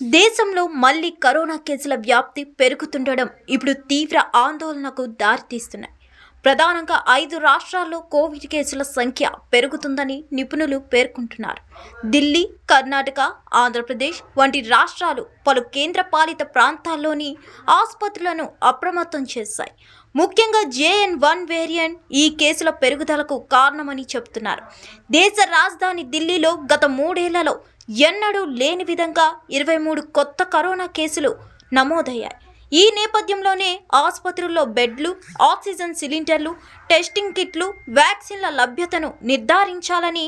దేశంలో మళ్ళీ కరోనా కేసుల వ్యాప్తి పెరుగుతుండడం ఇప్పుడు తీవ్ర ఆందోళనకు దారితీస్తున్నాయి. ప్రధానంగా ఐదు రాష్ట్రాల్లో కోవిడ్ కేసుల సంఖ్య పెరుగుతుందని నిపుణులు పేర్కొంటున్నారు. ఢిల్లీ కర్ణాటక ఆంధ్రప్రదేశ్ వంటి రాష్ట్రాలు పలు కేంద్రపాలిత ప్రాంతాల్లోని ఆసుపత్రులను అప్రమత్తం చేశాయి. ముఖ్యంగా జేఎన్ వన్ వేరియంట్ ఈ కేసుల పెరుగుదలకు కారణమని చెబుతున్నారు. దేశ రాజధాని ఢిల్లీలో గత మూడేళ్ళలో ఎన్నడూ లేని విధంగా ఇరవై మూడు కొత్త కరోనా కేసులు నమోదయ్యాయి. ఈ నేపథ్యంలోనే ఆసుపత్రుల్లో బెడ్లు ఆక్సిజన్ సిలిండర్లు టెస్టింగ్ కిట్లు వ్యాక్సిన్ల లభ్యతను నిర్ధారించాలని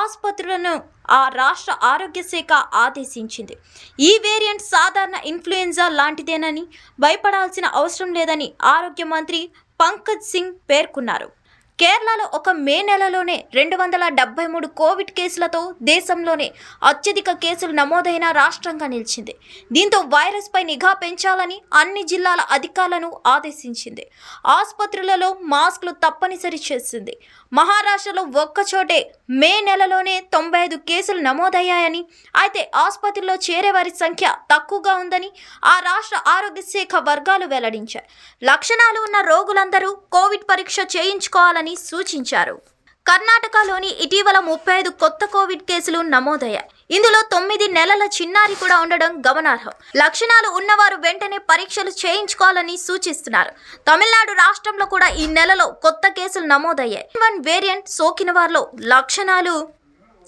ఆసుపత్రులను ఆ రాష్ట్ర ఆరోగ్య శాఖ ఆదేశించింది. ఈ వేరియంట్ సాధారణ ఇన్ఫ్లుయెంజా లాంటిదేనని భయపడాల్సిన అవసరం లేదని ఆరోగ్య మంత్రి పంకజ్ సింగ్ పేర్కొన్నారు. కేరళలో ఒక మే నెలలోనే రెండు వందల డెబ్బై మూడు కోవిడ్ కేసులతో దేశంలోనే అత్యధిక కేసులు నమోదైన రాష్ట్రంగా నిలిచింది. దీంతో వైరస్పై నిఘా పెంచాలని అన్ని జిల్లాల అధికారులను ఆదేశించింది. ఆసుపత్రులలో మాస్కులు తప్పనిసరి చేసింది. మహారాష్ట్రలో ఒక్కచోటే మే నెలలోనే తొంభై ఐదు కేసులు నమోదయ్యాయని అయితే ఆసుపత్రిలో చేరే వారి సంఖ్య తక్కువగా ఉందని ఆ రాష్ట్ర ఆరోగ్య శాఖ వర్గాలు వెల్లడించాయి. లక్షణాలు ఉన్న రోగులందరూ కోవిడ్ పరీక్ష చేయించుకోవాలని సూచించారు. కర్ణాటకలోని ఇటీవల ముప్పై ఐదు కొత్త కోవిడ్ కేసులు నమోదయ్యాయి. ఇందులో తొమ్మిది నెలల చిన్నారి కూడా ఉండడం గమనార్హం. లక్షణాలు ఉన్నవారు వెంటనే పరీక్షలు చేయించుకోవాలని సూచిస్తున్నారు. తమిళనాడు రాష్ట్రంలో కూడా ఈ నెలలో కొత్త కేసులు నమోదయ్యాయి. వన్ వేరియంట్ సోకిన వారిలో లక్షణాలు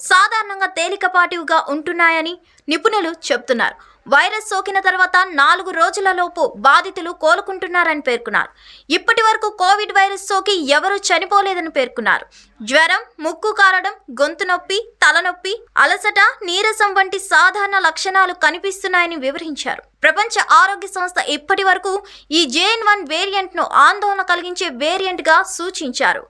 సాధారణంగా తేలికపాటివిగా ఉంటున్నాయని నిపుణులు చెబుతున్నారు. వైరస్ సోకిన తర్వాత నాలుగు రోజులలోపు బాధితులు కోలుకుంటున్నారని పేర్కొన్నారు. ఇప్పటి వరకు కోవిడ్ వైరస్ సోకి ఎవరూ చనిపోలేదని పేర్కొన్నారు. జ్వరం ముక్కు కారడం గొంతు నొప్పి తలనొప్పి అలసట నీరసం వంటి సాధారణ లక్షణాలు కనిపిస్తున్నాయని వివరించారు. ప్రపంచ ఆరోగ్య సంస్థ ఇప్పటి వరకు ఈ జేఎన్ వన్ వేరియంట్ను ఆందోళన కలిగించే వేరియంట్గా సూచించారు.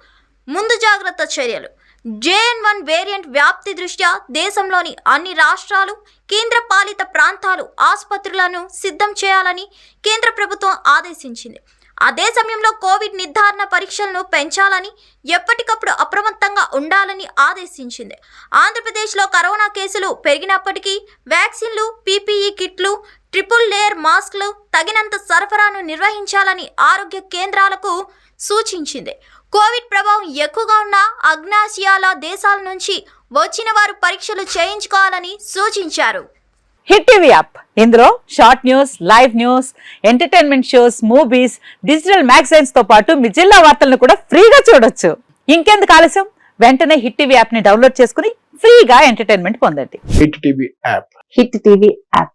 ముందు జాగ్రత్త చర్యలు. జేఎన్ వన్ వేరియంట్ వ్యాప్తి దృష్ట్యా దేశంలోని అన్ని రాష్ట్రాలు కేంద్ర పాలిత ప్రాంతాలు ఆసుపత్రులను సిద్ధం చేయాలని కేంద్ర ప్రభుత్వం ఆదేశించింది. అదే సమయంలో కోవిడ్ నిర్ధారణ పరీక్షలను పెంచాలని ఎప్పటికప్పుడు అప్రమత్తంగా ఉండాలని ఆదేశించింది. ఆంధ్రప్రదేశ్లో కరోనా కేసులు పెరిగినప్పటికీ వ్యాక్సిన్లు పీపీఈ కిట్లు ట్రిపుల్ లేయర్ మాస్క్లు తగినంత సరఫరాను నిర్వహించాలని ఆరోగ్య కేంద్రాలకు సూచించింది. కోవిడ్ ప్రభావం ఎక్కువగా ఉన్న అగ్నాసియాల దేశాల నుంచి వచ్చిన వారు పరీక్షలు చేయించుకోవాలని సూచించారు. Hit TV app. ఇందులో short news live news entertainment shows movies digital మ్యాగజైన్స్తో పాటు మీ జిల్లా వార్తలను కూడా ఫ్రీగా చూడొచ్చు. ఇంకెందుకు ఆలస్యం? వెంటనే హిట్ టీవీ యాప్ని డౌన్లోడ్ చేసుకుని ఫ్రీగా ఎంటర్టైన్మెంట్ పొందండి. Hit TV app. Hit TV app.